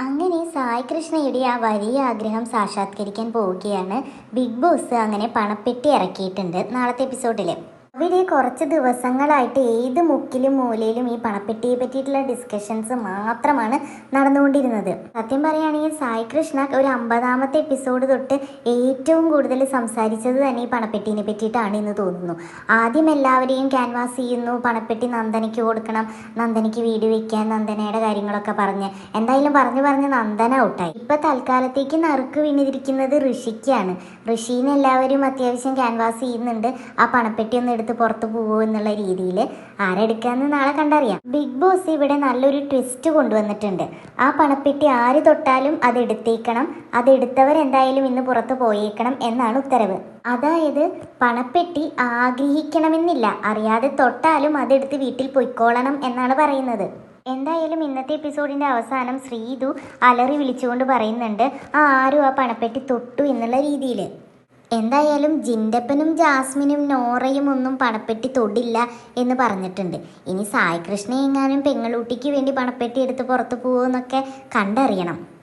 അങ്ങനെ സായി കൃഷ്ണയുടെ ആ വലിയ ആഗ്രഹം സാക്ഷാത്കരിക്കാൻ പോവുകയാണ് ബിഗ് ബോസ്. അങ്ങനെ പണപ്പെട്ടി ഇറക്കിയിട്ടുണ്ട് നാളത്തെ എപ്പിസോഡിൽ അവിടെ കുറച്ച് ദിവസങ്ങളായിട്ട് ഏത് മുക്കിലും മൂലയിലും ഈ പണപ്പെട്ടിയെ പറ്റിയിട്ടുള്ള ഡിസ്കഷൻസ് മാത്രമാണ് നടന്നുകൊണ്ടിരുന്നത്. സത്യം പറയുകയാണെങ്കിൽ സായി കൃഷ്ണ ഒരു അമ്പതാമത്തെ എപ്പിസോഡ് തൊട്ട് ഏറ്റവും കൂടുതൽ സംസാരിച്ചത് തന്നെ ഈ പണപ്പെട്ടിനെ പറ്റിയിട്ടാണ് എന്ന് തോന്നുന്നു. ആദ്യം എല്ലാവരെയും ക്യാൻവാസ് ചെയ്യുന്നു പണപ്പെട്ടി നന്ദനയ്ക്ക് കൊടുക്കണം നന്ദനയ്ക്ക് വീട് വെക്കാൻ നന്ദനയുടെ കാര്യങ്ങളൊക്കെ പറഞ്ഞ്. എന്തായാലും പറഞ്ഞു പറഞ്ഞ് നന്ദന ഔട്ടായി. ഇപ്പൊ തൽക്കാലത്തേക്ക് നറുക്ക് വീണിരിക്കുന്നത് ഋഷിക്കാണ്. ഋഷീനെ എല്ലാവരും അത്യാവശ്യം ക്യാൻവാസ് ചെയ്യുന്നുണ്ട്. ആ പണപ്പെട്ടി ഒന്ന് എടുത്ത് പുറത്ത് പോകുമോ എന്നുള്ള രീതിയിൽ ആരെടുക്കാന്ന് നാളെ കണ്ടറിയാം. ബിഗ് ബോസ് ഇവിടെ നല്ലൊരു ട്വിസ്റ്റ് കൊണ്ടുവന്നിട്ടുണ്ട്. ആ പണപ്പെട്ടി ആര് തൊട്ടാലും അത് എടുത്തേക്കണം. അതെടുത്തവർ എന്തായാലും ഇന്ന് പുറത്ത് പോയേക്കണം എന്നാണ് ഉത്തരവ്. അതായത് പണപ്പെട്ടി ആഗ്രഹിക്കണമെന്നില്ല. അറിയാതെ തൊട്ടാലും അതെടുത്ത് വീട്ടിൽ പൊയ്ക്കോളണം എന്നാണ് പറയുന്നത്. എന്തായാലും ഇന്നത്തെ എപ്പിസോഡിന്റെ അവസാനം ശ്രീതു അലറി വിളിച്ചുകൊണ്ട് പറയുന്നുണ്ട് ആ ആരും ആ പണപ്പെട്ടി തൊട്ടു എന്നുള്ള രീതിയിൽ. എന്തായാലും ജിൻഡപ്പനും ജാസ്മിനും നോറയും ഒന്നും പണപ്പെട്ടി തൊടില്ല എന്ന് പറഞ്ഞിട്ടുണ്ട്. ഇനി സായി കൃഷ്ണ പെങ്ങളൂട്ടിക്ക് വേണ്ടി പണപ്പെട്ടി എടുത്ത് പുറത്ത് പോകുമെന്നൊക്കെ കണ്ടറിയണം.